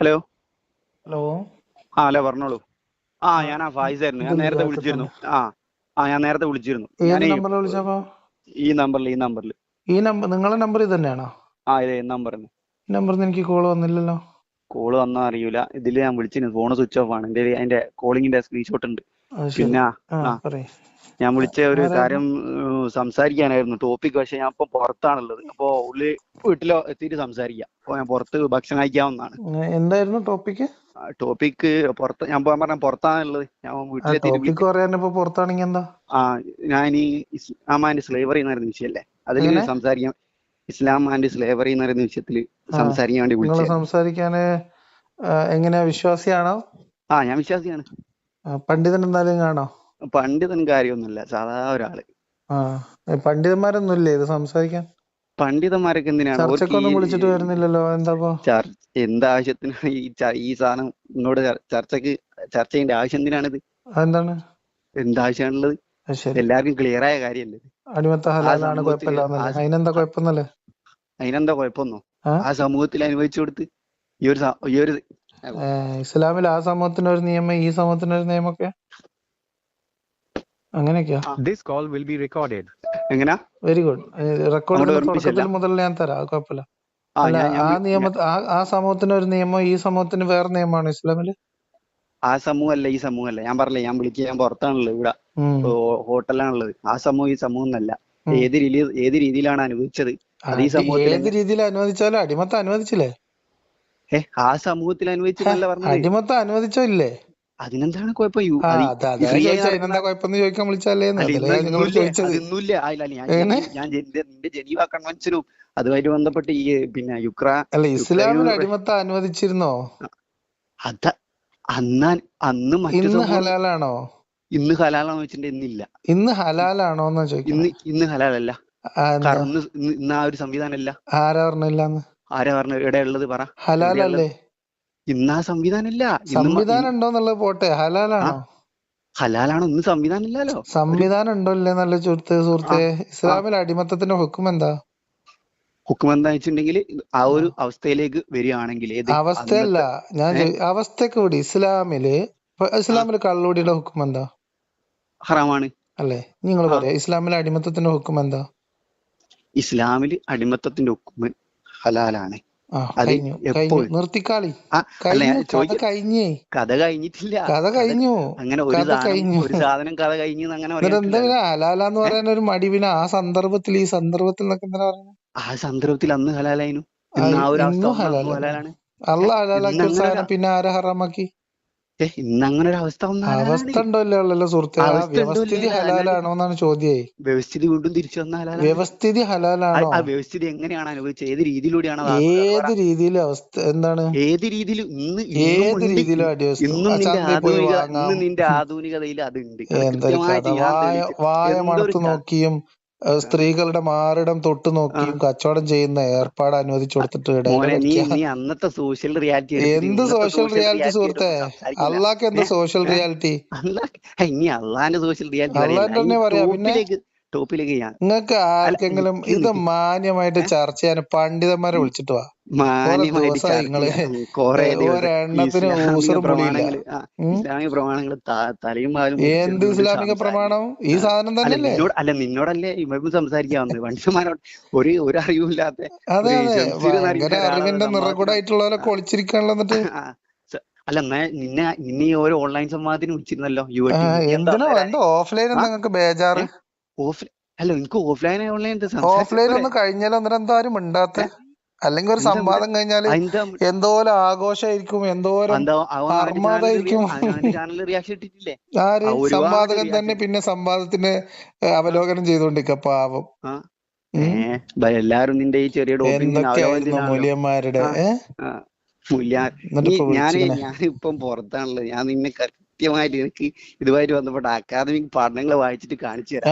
Hello hello ആ hello പറഞ്ഞോളൂ. ആ ഞാൻ ആ ഫായിസായിരുന്നു ഞാൻ നേരത്തെ വിളിച്ചിരുന്നു. ആ ആ ഞാൻ നേരത്തെ വിളിച്ചിരുന്നു. നമ്പറിൽ വിളിച്ചപ്പോ? ഈ നമ്പറിൽ ഈ നമ്പറിൽ ഈ നമ്പർ നിങ്ങളുടെ നമ്പർ ഇത് തന്നെയാണോ? ആ ഇതേ നമ്പർ ഈ നമ്പറിൽ എനിക്ക് കോൾ വന്നില്ലല്ലോ. കോൾ വന്നാ അറിയൂല. ഇതിൽ ഞാൻ വിളിച്ചിരുന്നു. ഫോൺ സ്വിച്ച് ഓഫ് ആണ്. എന്റെ അതിന്റെ കോളിങ്ങിന്റെ സ്ക്രീൻഷോട്ട് ഉണ്ട്. അത് ശരി. പിന്നെ ആ ആ. പറയ്. ഞാൻ വിളിച്ച ഒരു കാര്യം സംസാരിക്കാനായിരുന്നു. ടോപ്പിക് പക്ഷെ ഞാൻ ഇപ്പൊ പുറത്താണുള്ളത്. അപ്പൊ ഉള്ളി വീട്ടിലോ എത്തിയിട്ട് സംസാരിക്കാം. അപ്പൊ ഞാൻ പുറത്ത് ഭക്ഷണം കഴിക്കാവുന്നതാണ്. എന്തായിരുന്നു ടോപ്പിക്ക് ടോപ്പിക് പുറത്ത് ഞാൻ പറഞ്ഞ പുറത്താണുള്ളത്. ഞാൻ വീട്ടിലെത്തി വീട്ടിലെത്തിയിട്ട് ടോപ്പിക്ക് പറയാൻ ഇപ്പൊ പുറത്താണെങ്കി എന്താ? ആ ഞാൻ ഈ ഇസ്ലാം ആൻഡ് സ്ലേവറി എന്ന് പറയുന്ന വിഷയല്ലേ? അതിൽ സംസാരിക്കാം. സംസാരിക്കാൻ ഇസ്ലാം ആൻഡ് സ്ലേവറി എന്ന് പറയുന്ന വിഷയത്തിൽ സംസാരിക്കാൻ വേണ്ടി വിളിച്ചു സംസാരിക്കാന് എങ്ങനെയാ വിശ്വാസിയാണോ? ആ ഞാൻ വിശ്വാസിയാണ്. പണ്ഡിതൻ എന്തായാലും കാണോ? പണ്ഡിതൻ കാര്യമൊന്നുമില്ല സാധാ ഒരാൾ. പണ്ഡിതന്മാരൊന്നുമില്ലേ ഇത് സംസാരിക്കാൻ? പണ്ഡിതന്മാരൊക്കെ എന്തിനാണ്? വിളിച്ചിട്ട് വരുന്നില്ലല്ലോ എന്താപ്പോ ചർ- എന്താവശ്യത്തിനാണ് ഈ ഈ സാധനം ഇങ്ങോട്ട് ചർ- ചർച്ചക്ക് ചർച്ച ചെയ്യേണ്ട ആവശ്യം എന്തിനാണിത്? അതെന്താണ്? എന്താവശ്യമാണുള്ളത്? എല്ലാവർക്കും ക്ലിയർ ആയ കാര്യല്ലേ അതിനെന്താ കുഴപ്പമൊന്നല്ലേ അതിനെന്താ കുഴപ്പമൊന്നോ? ആ? ആ സമൂഹത്തിൽ അനുഭവിച്ചു കൊടുത്ത് ഈ ഒരു ഈ ഒരു ഇസ്ലാമിൽ ആ സമൂഹത്തിന് ഒരു നിയമം ഈ സമൂഹത്തിന് ഒരു നിയമമൊക്കെ? അങ്ങനെയൊക്കെയാ. This call will be recorded. എങ്ങനാ? വെരി ഗുഡ് റെക്കോർഡ് തുടക്കത്തിൽ. മുതൽ ഞാൻ തരാം. കുഴപ്പമില്ല. ആ അല്ല ആ നിയമ ആ സമൂഹത്തിന് ഒരു നിയമം ഈ സമൂഹത്തിന് വേറെ നിയമമാണ് ഇസ്ലാമിൽ? ആ സമൂഹമല്ല ഈ സമൂഹമല്ല ഞാൻ പറഞ്ഞില്ല ഞാൻ വിളിക്കുക ഞാൻ പുറത്താണുള്ളത് ഇവിടെ. ഹോട്ടലാണുള്ളത് ആ സമൂഹം ഈ സമൂഹം എന്നല്ല ഏത് രീതി ഏത് രീതിയിലാണ് അനുവദിച്ചത് അത് ഈ സമൂഹത്തിൽ ഏത് രീതിയിൽ അനുവദിച്ചാലും അടിമത്തം അനുവദിച്ചില്ലേ? ഏ ആ സമൂഹത്തിൽ പറഞ്ഞത്. അടിമത്തം അനുവദിച്ചോ ഇല്ലേ? അതിനെന്താണ് കുഴപ്പം? യു- ആ അത് അത് ഈ അതാ ആയി ചോദിച്ചത് നടക്കുന്ന- അതിനെന്താ കുഴപ്പമെന്ന് ചോദിക്കാൻ വിളിച്ചല്ലേ അല്ല, ഞാൻ അതൊന്നുമില്ല ഞാൻ നിന്റെ ജനീവ കൺവെൻഷനും അതുമായിട്ട് ബന്ധപ്പെട്ട് ഈ പിന്നെ യുക്ര അല്ല ഇസ്ലാമിൽ അടിമത്തം അനുവദിച്ചിരുന്നോ? അത അന്നാൻ അന്ന് മറ്റു ഇന്ന് ഹലാലാണോ? ഇന്ന് ഹലാലാണോ വെച്ചിട്ട് ഇന്നില്ല. ഇന്ന് ഹലാലാണോ എന്നാ ഇന്ന് ഇന്ന് ഹലാലല്ല. ഇന്ന് ആ ഒരു സംവിധാനമല്ല ആരാ പറഞ്ഞില്ല ആരാ പറഞ്ഞു എവിടെ ഉള്ളത് പറ. ഹലാലല്ലേ? ഇന്ന് ആ സംവിധാനം ഇല്ല സംവിധാനം ഉണ്ടോന്നുള്ളത് പോട്ടെ. ഹലാലാണോ? ഹലാലാണോ. ഇന്ന് സംവിധാനം ഇല്ലല്ലോ സംവിധാനം ഉണ്ടോ ഇല്ലേ നല്ല സുഹൃത്ത് സുഹൃത്തെ? ഇസ്ലാമിൽ അടിമത്തത്തിന്റെ ഹുക്കും എന്താ ഹുക്കും എന്താ വെച്ചിട്ടുണ്ടെങ്കിൽ ആ ഒരു അവസ്ഥയിലേക്ക് വരികയാണെങ്കിൽ അവസ്ഥയല്ല. ഞാൻ? കൂടി അവസ്ഥയൊക്കെ വിടി ഇസ്ലാമിൽ ഇസ്ലാമിൽ കള്ളുടിയുടെ ഹുക്കും എന്താ ഹറാമാണ്. അല്ലേ? നിങ്ങൾ. പറയാ. ഇസ്ലാമിലെ അടിമത്തത്തിന്റെ ഹുക്കും എന്താ ഇസ്ലാമിൽ അടിമത്തത്തിന്റെ ഹുക്കും ഹലാലാണ്. നിർത്തിക്കാളി കഴിഞ്ഞു കഥ കഴിഞ്ഞിട്ടില്ല. കഥ കഴിഞ്ഞു. അങ്ങനെ ഒരു കഴിഞ്ഞു. ഒരു സാധനം കഥ കഴിഞ്ഞു അങ്ങനെ പറയാൻ ഹലാലാന്ന് ഒരു മടി? പിന്നെ ആ സന്ദർഭത്തിൽ ഈ സന്ദർഭത്തിൽ ആ സന്ദർഭത്തിൽ അന്ന് ഹലാലായിരുന്നു. പിന്നെ ആരാ ഹറാമാക്കി? ഇന്ന് അങ്ങനെ ഒരു അവസ്ഥ ഉണ്ടല്ലോ സുഹൃത്തെ. വ്യവസ്ഥിതി? ഹലാലാണോ എന്നാണ് ചോദ്യേ. വ്യവസ്ഥിതി വീണ്ടും തിരിച്ചു വന്ന ഹലാലാണ് വ്യവസ്ഥിതി ഹലാലാണോ? ആ വ്യവസ്ഥിതി എങ്ങനെയാണ് അനുഭവിച്ചത്? ഏത് രീതിയിലൂടെയാണ് അത് ഏത് രീതിയിലും അവസ്ഥ എന്താണ്? ഏത് രീതിയിലും ഇന്ന് ഏത്. രീതിയിലും ഇന്നും നിന്റെ ആധുനിക ഇന്ന് നിന്റെ ആധുനികതയിൽ അതുണ്ട് വായ മണത്ത് നോക്കിയും സ്ത്രീകളുടെ മാറിടം തൊട്ട് നോക്കിയും കച്ചവടം ചെയ്യുന്ന ഏർപ്പാട് അനുവദിച്ചു കൊടുത്തിട്ട് അന്നത്തെ സോഷ്യൽ റിയാലിറ്റി എന്ത് സോഷ്യൽ റിയാലിറ്റി സുഹൃത്തെ? അള്ളാഹ്ക്ക് എന്ത് സോഷ്യൽ റിയാലിറ്റി ഇനി അള്ളാന്റെ സോഷ്യൽ റിയാലിറ്റി അള്ളാന്റെ തന്നെ പറയാ, പിന്നെ? ടോപ്പിലേക്ക് ഞാൻ നിങ്ങൾക്ക് ആർക്കെങ്കിലും ഇത് മാന്യമായിട്ട് ചർച്ച ചെയ്യാൻ പണ്ഡിതന്മാരെ വിളിച്ചിട്ട് വാ. ഇസ്ലാമിക പ്രമാണങ്ങൾ തലയും പാലും എന്ത് ഇസ്ലാമിക. പ്രമാണം? ഈ സാധനം തന്നെ അല്ല നിന്നോടല്ലേ ഇവരും സംസാരിക്കാൻ വന്നത്. മനുഷ്യന്മാരോട് ഒരു ഒരു അറിവില്ലാത്ത അതെ അതെ അറിവിന്റെ നിറകൂടായിട്ടുള്ളവരൊക്കെ ഒളിച്ചിരിക്കാണല്ലോ എന്നിട്ട്? അല്ല നിന്നെ നിന്നെ ഈ ഓരോ ഓൺലൈൻ സംവാദത്തിന് വിളിച്ചിരുന്നല്ലോ യു എന്തിനാ എന്താ ഓഫ്ലൈൻ നിങ്ങൾക്ക് ബേജാറ്? ഓഫ് അല്ല എനിക്ക് ഓഫ്ലൈൻ ഓൺലൈൻ ഓഫ്ലൈൻ ഒന്ന് കഴിഞ്ഞാൽ എന്നിട്ട് എന്തായാലും ആരും മിണ്ടാത്ത? അല്ലെങ്കിൽ ഒരു സംവാദം കഴിഞ്ഞാൽ എന്തോരം ആഘോഷമായിരിക്കും എന്തോരം അർമാദായിരിക്കും. ആര് സംവാദകൻ തന്നെ പിന്നെ സംവാദത്തിന് അവലോകനം ചെയ്തോണ്ടിരിക്ക പാവം. എല്ലാരും നിന്റെ ഈ ചെറിയ മൂല്യന്മാരുടെ ഞാനിപ്പം പുറത്താണല്ലോ ഞാൻ നിന്നെ കൃത്യമായിട്ട് എനിക്ക് ഇതുമായിട്ട് ബന്ധപ്പെട്ട അക്കാദമിക് പഠനങ്ങൾ വായിച്ചിട്ട് കാണിച്ചു തരാം.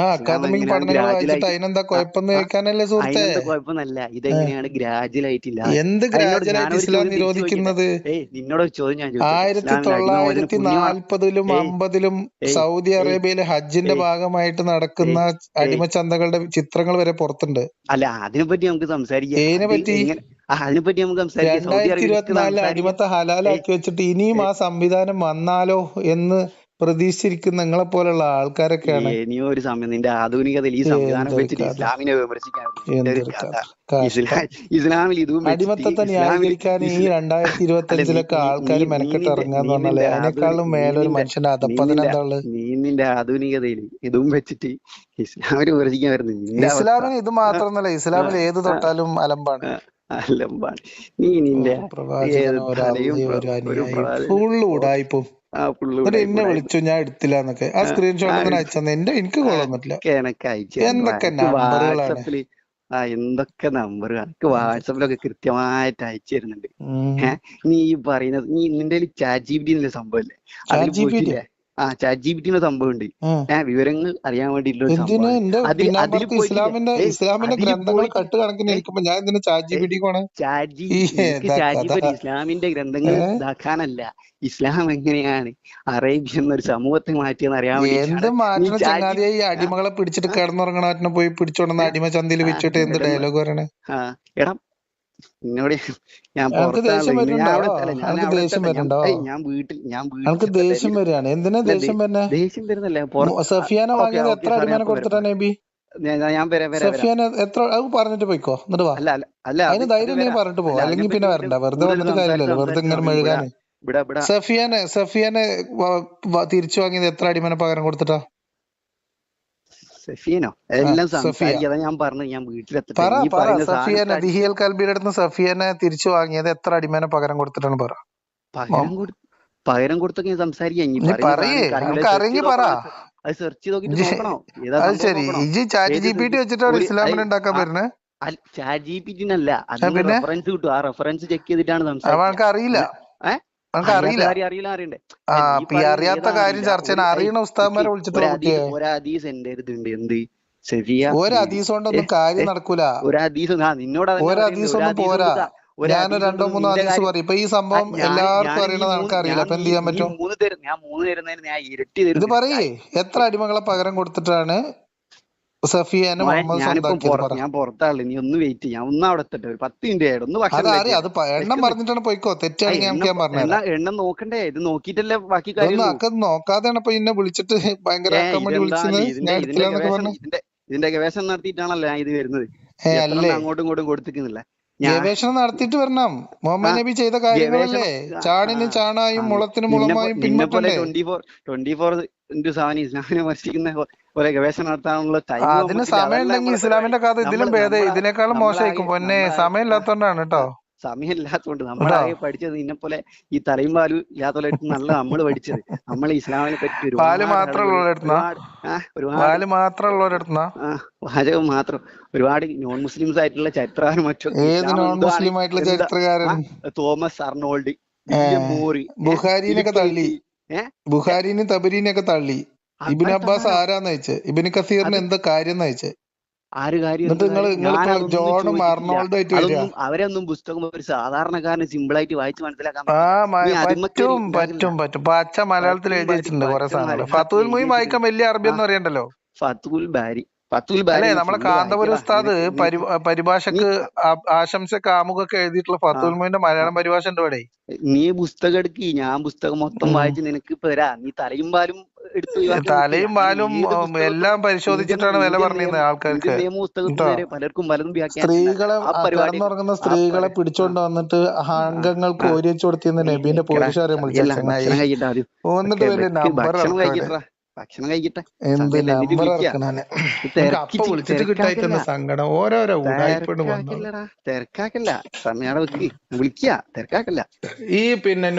കുഴപ്പമൊന്നല്ല ഇതെങ്ങനെയാണ് ഗ്രാജുവലായിട്ടില്ല? എന്ത് നിരോധിക്കുന്നത്? ഏയ് നിന്നോട് ചോദ്യം ഞാൻ? ആയിരത്തി തൊള്ളായിരത്തി നാൽപ്പതിലും അമ്പതിലും സൗദി അറേബ്യയിലെ ഹജ്ജിന്റെ ഭാഗമായിട്ട് നടക്കുന്ന അടിമച്ചന്തകളുടെ ചിത്രങ്ങൾ വരെ പുറത്തുണ്ട്. അല്ല അതിനെ പറ്റി നമുക്ക് സംസാരിക്കാം. അതിനെപ്പറ്റി നമുക്ക് സംസാരിക്കാം. അടിമത്തെ ഹലാലാക്കി വെച്ചിട്ട് ഇനിയും ആ സംവിധാനം വന്നാലോ എന്ന് പ്രതീക്ഷിച്ചിരിക്കുന്ന നിങ്ങളെ പോലുള്ള ആൾക്കാരൊക്കെയാണ്. ഇനിയും ഒരു സമയം നിന്റെ ആധുനികതയിൽ ഈ സംവിധാനം വെച്ചിട്ട് ഇസ്ലാമിനെ വിമർശിക്കാൻ ഇസ്ലാമിൽ ഇതും അടിമത്തത്തെ ന്യായീകരിക്കാൻ ഈ രണ്ടായിരത്തി ഇരുപത്തി അഞ്ചിലൊക്കെ ആൾക്കാർ മെനക്കെട്ട് ഇറങ്ങാന്ന് പറഞ്ഞാൽ അതിനേക്കാളും മേലൊരു മനുഷ്യന്റെ അധപ്പതനം എന്താ നീ നിന്റെ ആധുനികതയിൽ ഇതും വെച്ചിട്ട് ഇസ്ലാമിനെ വിമർശിക്കാൻ വരുന്നു നിന്റെ ഇസ്ലാമിന് ഇത് മാത്രമൊന്നുമല്ല. ഇസ്ലാമിൽ ഏത് തൊട്ടാലും അലമ്പാണ്. അലമ്പാണ് നീ നിന്റെ എന്നെ വിളിച്ചു ഞാൻ എടുത്തില്ല എന്നൊക്കെ. ആ സ്ക്രീൻഷോട്ട് അയച്ചു എന്റെ എനിക്ക് തരണ്ട എന്തൊക്കെ വാട്സപ്പിൽ ആ എന്തൊക്കെ നമ്പർ എനിക്ക് വാട്സപ്പിലൊക്കെ കൃത്യമായിട്ട് അയച്ചു തരുന്നുണ്ട്. നീ ഈ പറയുന്നത് നീ നിന്റെ ചാറ്റ് ജി പി ടി അതിൽ ജി പോയിട്ടില്ലേ? ആ ചാറ്റ് ജി പി ടി സംഭവം ഉണ്ട് ഏഹ് വിവരങ്ങൾ അറിയാൻ വേണ്ടിയിട്ടുള്ള ഇസ്ലാമിന്റെ ഗ്രന്ഥങ്ങൾ ഞാൻ ഇതാക്കാനല്ല. ഇസ്ലാം എങ്ങനെയാണ് അറേബ്യ എന്നൊരു സമൂഹത്തെ മാറ്റിയെന്ന് അറിയാൻ വേണ്ടി അടിമകളെ പിടിച്ചിട്ട് കിടന്നുറങ്ങണ പോയി പിടിച്ചോണ്ടെന്ന് അടിമ ചന്തയിൽ വെച്ചിട്ട് എന്ത് ഡയലോഗ് പറയണേ? ആ. എടാ ഞാൻ ഞാൻ വീട്ടിൽ ഞാൻ ദേഷ്യം വരികയാണ്. എന്തിനാ അല്ല ദേഷ്യം ദേ- വരുന്നേ ദേഷ്യം വരുന്നല്ലേ മു- സഫിയാന വാങ്ങിയത് എത്ര അടിമനെ കൊടുത്തിട്ടാ നബി? ഞാൻ എത്ര അത് പറഞ്ഞിട്ട് പോയിക്കോ. എന്നിട്ട് വാ. അല്ല അതിന് ധൈര്യം പറഞ്ഞിട്ട് അല്ലെങ്കിൽ പിന്നെ വരണ്ട. വെറുതെ കൂടുതൽ വന്നിട്ട് കാര്യമില്ലല്ലോ. വെറുതെ ഇങ്ങനെ നമുക്ക് മെഴുകാന്. സഫിയാനെ സഫിയാനെ തിരിച്ചു വാങ്ങിയത് എത്ര അടിമനെ പകരം കൊടുത്തിട്ടാ? സഫീനോ? ആ എല്ലാം സംസാരിക്കാതെ ഞാൻ പറഞ്ഞു ഞാൻ വീട്ടിലെത്തട്ടെ. സഫിയനെ സഫിയാനെ തിരിച്ചു വാങ്ങിയത് എത്ര അടിമനെ പകരം കൊടുത്തിട്ടാണ് പറ. പകരം കൊടു പകരം കൊടുത്തൊക്കെ ഞാൻ സംസാരിക്കാം. ചാറ്റ് ജി പി ടി അല്ല അത് റെഫറൻസ് കിട്ടും. ആ റെഫറൻസ് ചെക്ക് ചെയ്തിട്ടാണ് സംസാരിക്കുന്നത് അറിയില്ല അറിയാത്ത അറിയില്ല. അറിയാത്ത കാര്യം ചർച്ച ചെയ്യാൻ അറിയണ ഉസ്താദ്മാരെ വിളിച്ചിട്ട് ഒരു ഹദീസ് എന്റെ അടുത്തുണ്ട് എന്ത്? ഒരു ഹദീസ് കൊണ്ടൊന്നും കാര്യം നടക്കൂല. ഒരു ഹദീസ് നിന്നോട് ഒരു ഹദീസ് ഒന്നും പോരാ. ഞാൻ രണ്ടോ മൂന്നോ ഹദീസ് പറയും. ഇപ്പൊ ഈ സംഭവം എല്ലാവർക്കും അറിയണത് നമുക്ക് അറിയില്ല അപ്പൊ എന്ത് ചെയ്യാൻ പറ്റും? ഇത് പറയേ. എത്ര അടിമകളെ പകരം കൊടുത്തിട്ടാണ് ഞാൻ പുറത്താളെ നീ ഒന്ന് വെയിറ്റ് ചെയ്യാം. ഒന്ന് അവിടെ എത്തട്ടെ. ഒരു പത്ത് മിനിറ്റ് ആയിട്ട് ഒന്ന് ഭക്ഷണം പറഞ്ഞിട്ടാണ് പോയിക്കോ. എണ്ണ ഞാൻ എണ്ണ നോക്കണ്ടേ? ഇത് നോക്കിട്ടല്ലേ ബാക്കി കാര്യം നോക്കാതെയാണ് ഇപ്പൊ വിളിച്ചിട്ട് ഭയങ്കര ഇതിന്റെ ഗവേഷണം നടത്തിയിട്ടാണല്ലോ ഞാൻ ഇത് വരുന്നത്. അങ്ങോട്ടും ഇങ്ങോട്ടും കൊടുത്തിക്കുന്നില്ല ഗവേഷണം നടത്തിയിട്ട് വരണം. മുഹമ്മദ് നബി ചെയ്ത കാര്യങ്ങളല്ലേ? ചാണിന് ചാണായും മുളത്തിന് മുളമായും പിന്നെ പോലെ പിൻപറ്റണ്ടേ? Twenty four twenty four into seven ഇസ്ലാമിനെ വിമർശിക്കുന്ന പോ- പോലെ ഗവേഷണം നടത്താനുള്ള ടൈം അതിന് സമയം ഉണ്ടെങ്കിൽ ഇസ്ലാമിന്റെ കഥ ഇതിലും ഭേദം ഇതിനേക്കാളും മോശമായിരിക്കും. പൊന്നെ സമയം ഇല്ലാത്തോണ്ടാണ് കേട്ടോ. സമയമില്ലാത്തതുകൊണ്ട് നമ്മളാകെ പഠിച്ചത് ഇന്നെ പോലെ ഈ തലയും പാലും അടുത്ത് നല്ല നമ്മൾ പഠിച്ചത്. നമ്മൾ ഇസ്ലാമിനെ പറ്റി ഒരുപാട് വാചകം മാത്രം ഒരുപാട് നോൺ മുസ്ലിംസ് ആയിട്ടുള്ള ചരിത്രകാരും മറ്റും തോമസ് അർണോൾഡ് മോറി ഏ ബുഖാരിനൊക്കെ തള്ളി. തള്ളി. ഇബിൻ അബ്ബാസ് ആരോ ആരാന്ന് വെച്ച്? ഇബിൻ കസീറിന് എന്താ കാര്യം വെച്ച്? ആര് കാര്യം അതൊന്നും അവരൊന്നും പുസ്തകം ഒരു സാധാരണക്കാരന് സിമ്പിൾ ആയിട്ട് വായിച്ച് മനസ്സിലാക്കാൻ പറ്റും പറ്റും പച്ച മലയാളത്തിൽ പറ്റും എഴുതി വെച്ചിട്ടുണ്ട് കുറെ സാധനങ്ങൾ ഫത്തുൽ വായിക്കാൻ വലിയ അറബി ഒന്നും അറിയണ്ടല്ലോ ഫത്തുൽ ബാരി. ഫത്തുൽ ബാരി നമ്മളെ കാന്തപുര ഉസ്താദ് പരിഭാഷക്ക് ആശംസ ആശംസക്ക് എഴുതിയിട്ടുള്ള ഫത്തുൽ മുയിന്റെ ആ. മലയാളം പരിഭാഷ ഉണ്ട് ഇവിടെ നീ പുസ്തകം എടുക്ക്. ഞാൻ പുസ്തകം മൊത്തം. വായിച്ച് നിനക്ക് ഇപ്പൊ തരാ. നീ തലയും പാലും തലയും പുസ്തകത്തിനും എല്ലാം പരിശോധിച്ചിട്ടാണ് വില പറഞ്ഞിരുന്നത് ആൾക്കാർക്ക്. പലർക്കും പലതും സ്ത്രീകളെ കിടന്നുറങ്ങുന്ന സ്ത്രീകളെ പിടിച്ചോണ്ട് വന്നിട്ട് അംഗങ്ങൾക്ക് ആ ഓരി വെച്ച് കൊടുത്തിരുന്ന നബീന്റെ പോലീസുകാരെ വിളിച്ച ചങ്ങായി. ഭക്ഷണം കഴിക്കട്ടെ എന്നിട്ട് വലിയ നമ്പർ ഭക്ഷണം കഴിക്കട്ടെ. സങ്കടം. ഓരോരോ തിരക്കാക്കല്ല. സമയം വിളിക്കുക. തിരക്കാക്കല്ല. ഈ പിന്നെ